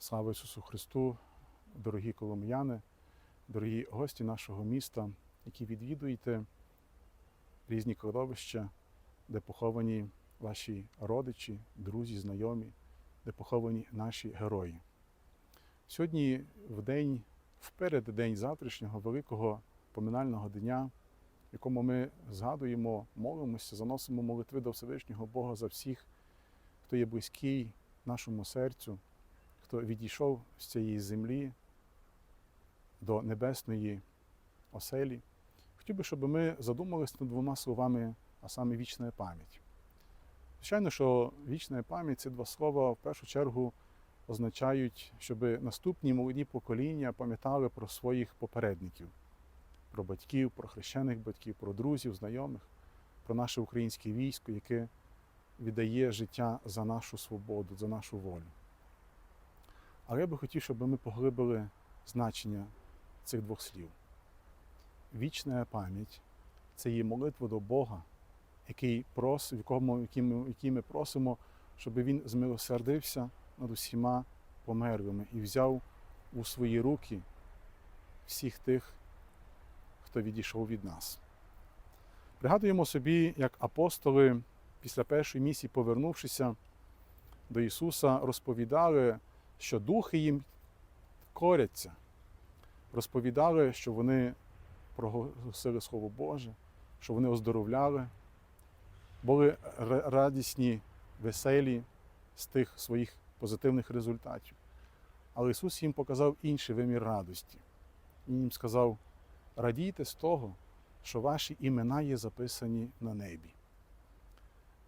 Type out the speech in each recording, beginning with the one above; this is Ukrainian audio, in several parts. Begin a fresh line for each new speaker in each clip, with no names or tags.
Слава Ісусу Христу, дорогі коломияни, дорогі гості нашого міста, які відвідуєте різні кладовища, де поховані ваші родичі, друзі, знайомі, де поховані наші герої. Сьогодні, в день, вперед день завтрашнього великого поминального дня, в якому ми згадуємо, молимося, заносимо молитви до Всевишнього Бога за всіх, хто є близький нашому серцю, хто відійшов з цієї землі до небесної оселі. Хотів би, щоб ми задумалися над двома словами, а саме вічна пам'ять. Звичайно, що вічна пам'ять ці два слова в першу чергу означають, щоб наступні молоді покоління пам'ятали про своїх попередників, про батьків, про хрещених батьків, про друзів, знайомих, про наше українське військо, яке віддає життя за нашу свободу, за нашу волю. Але я би хотів, щоб ми поглибили значення цих двох слів. Вічна пам'ять це є молитва до Бога, який прос, в якому, який, ми, який ми просимо, щоб Він змилосердився над усіма померлими і взяв у свої руки всіх тих, хто відійшов від нас. Пригадуємо собі, як апостоли після першої місії, повернувшися до Ісуса, розповідали, що духи їм коряться, розповідали, що вони проголосили Слово Боже, що вони оздоровляли, були радісні, веселі з тих своїх позитивних результатів. Але Ісус їм показав інший вимір радості. Він їм сказав: радійте з того, що ваші імена є записані на небі.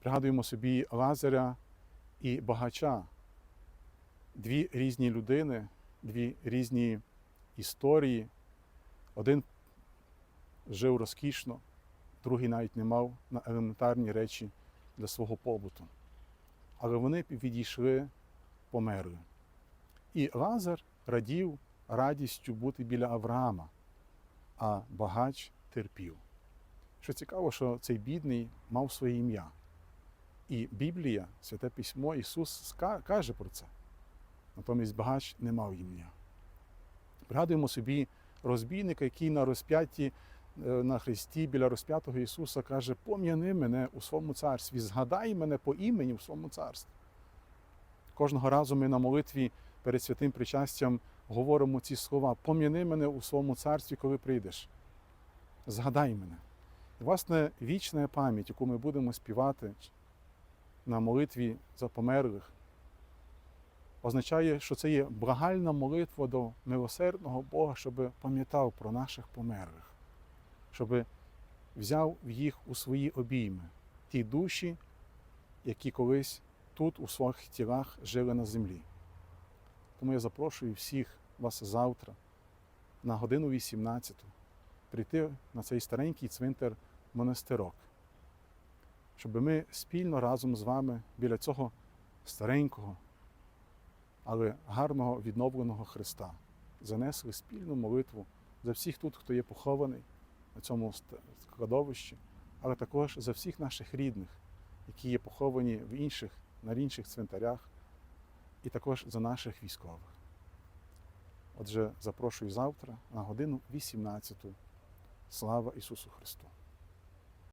Пригадуємо собі Лазаря і багача, дві різні людини, дві різні історії. Один жив розкішно, другий навіть не мав на елементарні речі для свого побуту. Але вони відійшли, померли. І Лазар радів радістю бути біля Авраама, а багач терпів. Що цікаво, що цей бідний мав своє ім'я. І Біблія, Святе Письмо, Ісус каже про це. Натомість багач не мав ім'я. Пригадуємо собі розбійника, який на розп'ятті е, на хресті біля розп'ятого Ісуса каже: Пом'яни мене у своєму царстві, згадай мене по імені в своєму царстві. Кожного разу ми на молитві перед святим причастям говоримо ці слова: Пом'яни мене у своєму царстві, коли прийдеш. Згадай мене. І, власне, вічна пам'ять, яку ми будемо співати на молитві за померлих, означає, що це є благальна молитва до милосердного Бога, щоб пам'ятав про наших померлих, щоб взяв їх у свої обійми, ті душі, які колись тут, у своїх тілах, жили на землі. Тому я запрошую всіх вас завтра на годину 18 прийти на цей старенький цвинтар монастирок, щоб ми спільно разом з вами біля цього старенького, але гарного відновленого Христа занесли спільну молитву за всіх тут, хто є похований на цьому складовищі, але також за всіх наших рідних, які є поховані в інших, на інших цвинтарях, і також за наших військових. Отже, запрошую завтра на годину 18. Слава Ісусу Христу!